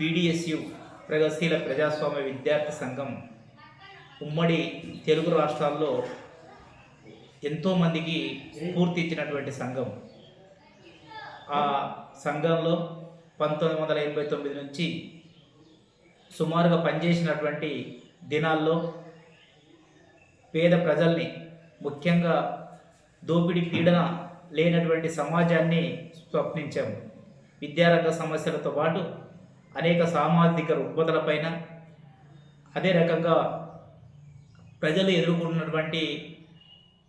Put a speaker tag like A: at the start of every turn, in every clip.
A: PDSU ప్రగతిశీల ప్రజాస్వామ్య విద్యార్థి సంఘం ఉమ్మడి తెలుగు రాష్ట్రాల్లో ఎంతోమందికి స్ఫూర్తి ఇచ్చినటువంటి సంఘం. ఆ సంఘంలో పంతొమ్మిది వందల ఎనభై తొమ్మిది నుంచి సుమారుగా పనిచేసినటువంటి దినాల్లో పేద ప్రజల్ని ముఖ్యంగా దోపిడీ పీడన లేనటువంటి సమాజాన్ని స్వప్నించాము విద్యారంగ సమస్యలతో పాటు అనేక సామాజిక రుగ్మతలపైన అదే రకంగా ప్రజలు ఎదుర్కొన్నటువంటి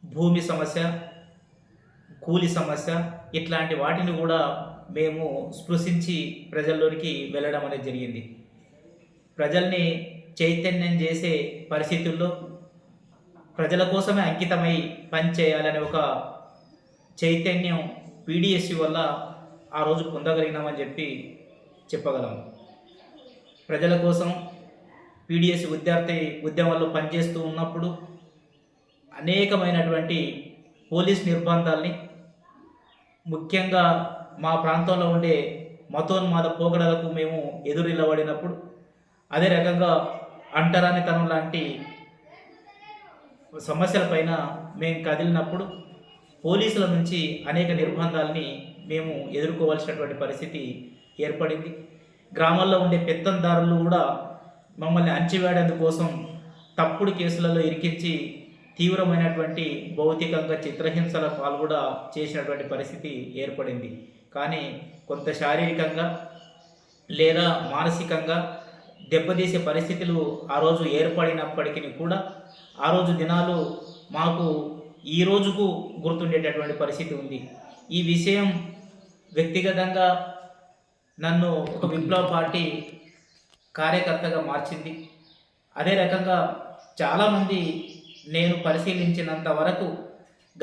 A: భూమి సమస్య కూలి సమస్య ఇట్లాంటి వాటిని కూడా మేము స్పృశించి ప్రజల్లోనికి వెళ్ళడం అనేది జరిగింది. ప్రజల్ని చైతన్యం చేసే పరిస్థితుల్లో ప్రజల కోసమే అంకితమై పనిచేయాలనే ఒక చైతన్యం పీడిఎస్సి వల్ల ఆ రోజు పొందగలిగినామని చెప్పి చెప్పగలం. ప్రజల కోసం పీడిఎస్ విద్యార్థి ఉద్యమంలో పనిచేస్తూ ఉన్నప్పుడు అనేకమైనటువంటి పోలీస్ నిర్బంధాల్ని ముఖ్యంగా మా ప్రాంతంలో ఉండే మతోన్మాద పోకడలకు మేము ఎదురు నిలబడినప్పుడు అదే రకంగా అంటరానితనం లాంటి సమస్యలపైన మేము కదిలినప్పుడు పోలీసుల నుంచి అనేక నిర్బంధాలని మేము ఎదుర్కోవాల్సినటువంటి పరిస్థితి ఏర్పడింది. గ్రామాల్లో ఉండే పెత్తందారులు కూడా మమ్మల్ని అంచివేయడం తప్పుడు కేసులలో ఇరికించి తీవ్రమైనటువంటి భౌతికంగా చిత్రహింసల పాలు కూడా చేసినటువంటి పరిస్థితి ఏర్పడింది. కానీ కొంత శారీరకంగా లేదా మానసికంగా దెబ్బతీసే పరిస్థితులు ఆ రోజు ఏర్పడినప్పటికీ కూడా ఆ రోజు దినాలు మాకు ఈ రోజుకు గుర్తుండేటటువంటి పరిస్థితి ఉంది. ఈ విషయం వ్యక్తిగతంగా నన్ను ఒక విప్లవ పార్టీ కార్యకర్తగా మార్చింది. అదే రకంగా చాలామంది నేను పరిశీలించినంత వరకు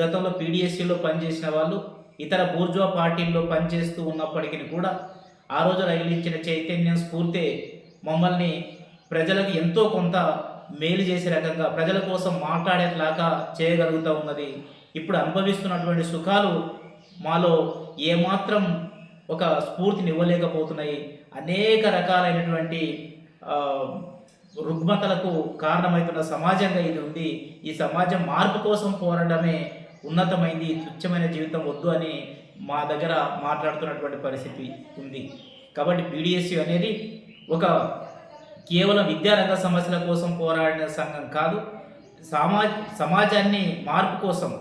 A: గతంలో పీడిఎస్సీలో పనిచేసిన వాళ్ళు ఇతర బూర్జువా పార్టీల్లో పనిచేస్తూ ఉన్నప్పటికీ కూడా ఆ రోజు రగిలించిన చైతన్యం స్ఫూర్తే మమ్మల్ని ప్రజలకు ఎంతో కొంత మేలు చేసే రకంగా ప్రజల కోసం మాట్లాడేలాగా చేయగలుగుతూ ఉన్నది. ఇప్పుడు అనుభవిస్తున్నటువంటి సుఖాలు మాలో ఏమాత్రం ఒక స్ఫూర్తిని ఇవ్వలేకపోతున్నాయి. అనేక రకాలైనటువంటి రుగ్మతలకు కారణమవుతున్న సమాజంగా ఇది ఉంది. ఈ సమాజం మార్పు కోసం పోరాడమే ఉన్నతమైంది తుచ్చమైన జీవితం వద్దు అని మా దగ్గర మాట్లాడుతున్నటువంటి పరిస్థితి ఉంది. కాబట్టి పీడిఎస్యు అనేది ఒక కేవలం విద్యారంగ సమస్యల కోసం పోరాడిన సంఘం కాదు. సమాజ సమాజాన్ని మార్పు కోసం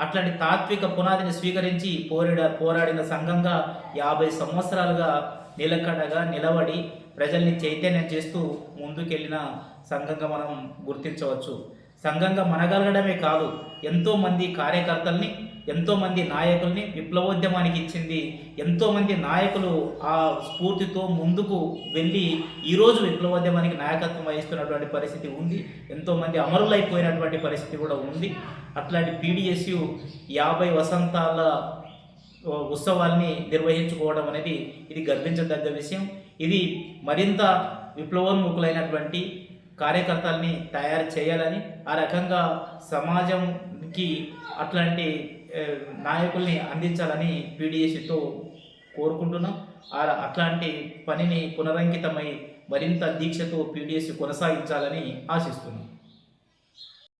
A: అట్లాంటి తాత్విక పునాదిని స్వీకరించి పోరాడ పోరాడిన సంఘంగా యాభై సంవత్సరాలుగా నిలకడగా నిలబడి ప్రజల్ని చైతన్యం చేస్తూ ముందుకెళ్ళిన సంఘంగా మనం గుర్తించవచ్చు. సంఘంగా మనగలగడమే కాదు ఎంతోమంది కార్యకర్తల్ని ఎంతోమంది నాయకుల్ని విప్లవోద్యమానికి ఇచ్చింది. ఎంతోమంది నాయకులు ఆ స్ఫూర్తితో ముందుకు వెళ్ళి ఈరోజు విప్లవోద్యమానికి నాయకత్వం వహిస్తున్నటువంటి పరిస్థితి ఉంది. ఎంతోమంది అమరులైపోయినటువంటి పరిస్థితి కూడా ఉంది. అట్లాంటి పీడిఎస్యు యాభై వసంతాల ఉత్సవాల్ని నిర్వహించుకోవడం అనేది ఇది గర్వించదగ్గ విషయం. ఇది మరింత విప్లవోన్ముఖులైనటువంటి కార్యకర్తల్ని తయారు చేయాలని ఆ రకంగా సమాజంకి అట్లాంటి నాయకుల్ని అందించాలని పీడిఎస్సితో కోరుకుంటున్నాం. అట్లాంటి పనిని పునరంకితమై మరింత దీక్షతో పీడిఎస్సి కొనసాగించాలని ఆశిస్తున్నాం.